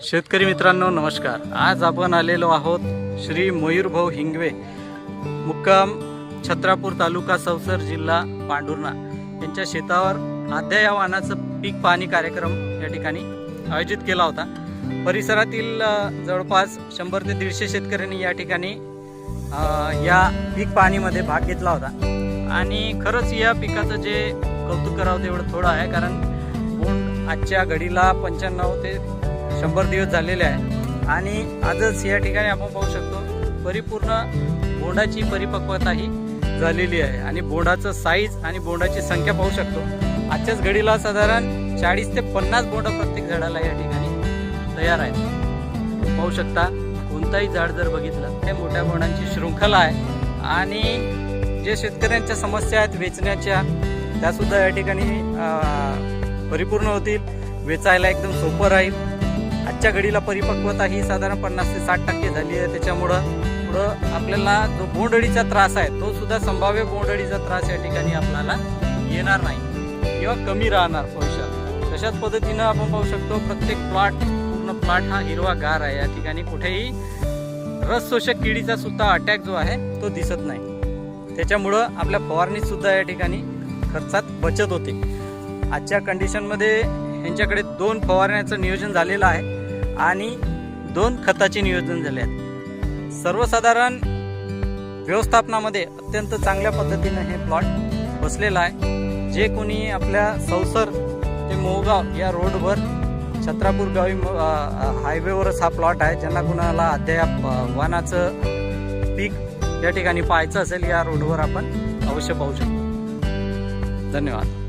शेतकरी मित्रांनो नमस्कार. आज आपण आलेलो आहोत श्री मयूरभाऊ हिंगवे मुक्काम छत्रापूर तालुका सवसर जिल्हा पांढुर्णा. यांच्या शेतावर अद्ययावनाचं पीक पाहणी कार्यक्रम या ठिकाणी आयोजित केला होता. परिसरातील जवळपास शंभर ते दीडशे शेतकऱ्यांनी या ठिकाणी या पीक पाहणीमध्ये भाग घेतला होता. आणि खरंच या पिकाचं जे कौतुक करावं तेवढं थोडं आहे कारण बोंड आजच्या घडीला पंच्याण्णव ते शंभर दिवस झालेले आहे. आणि आजच या ठिकाणी आपण पाहू शकतो परिपूर्ण बोंडाची परिपक्वता ही झालेली आहे. आणि बोंडाचं साईज आणि बोंडाची संख्या पाहू शकतो. आजच्याच घडीला साधारण चाळीस ते पन्नास बोंड प्रत्येक झाडाला या ठिकाणी तयार आहेत. पाहू शकता कोणताही झाड जर बघितलं ते मोठ्या बोंडांची शृंखला आहे. आणि जे शेतकऱ्यांच्या समस्या आहेत वेचण्याच्या त्यासुद्धा या ठिकाणी परिपूर्ण होतील. वेचायला एकदम सोपं राहील. आजच्या घडीला परिपक्वता ही साधारण पन्नास ते साठ टक्के झाली आहे. त्याच्यामुळं पुढं आपल्याला जो बोंडअळीचा त्रास आहे तो सुद्धा संभाव्य बोंडअळीचा त्रास या ठिकाणी आपल्याला येणार नाही. किंवा कमी राहणार भविष्यात. तशाच पद्धतीनं आपण पाहू शकतो प्रत्येक प्लॉट पूर्ण प्लॉट हा हिरवा गार आहे. या ठिकाणी कुठेही रस शोषक किडीचा सुद्धा अटॅक जो आहे तो दिसत नाही. त्याच्यामुळं आपल्या फवारणीत सुद्धा या ठिकाणी खर्चात बचत होते. आजच्या कंडिशनमध्ये यांच्याकडे दोन फवारण्याचं नियोजन झालेलं आहे. आणि दोन खताचे नियोजन झाले आहेत. सर्वसाधारण व्यवस्थापनामध्ये अत्यंत चांगल्या पद्धतीनं हे प्लॉट बसलेलं आहे. जे कोणी आपल्या सौसर ते मोहगाव या रोडवर छत्रापूर गावी म- हायवेवरच हा प्लॉट आहे. ज्यांना कुणाला अद्याप अ, वानाचं पीक या ठिकाणी पाहायचं असेल या रोडवर आपण अवश्य पाहू शकतो. धन्यवाद.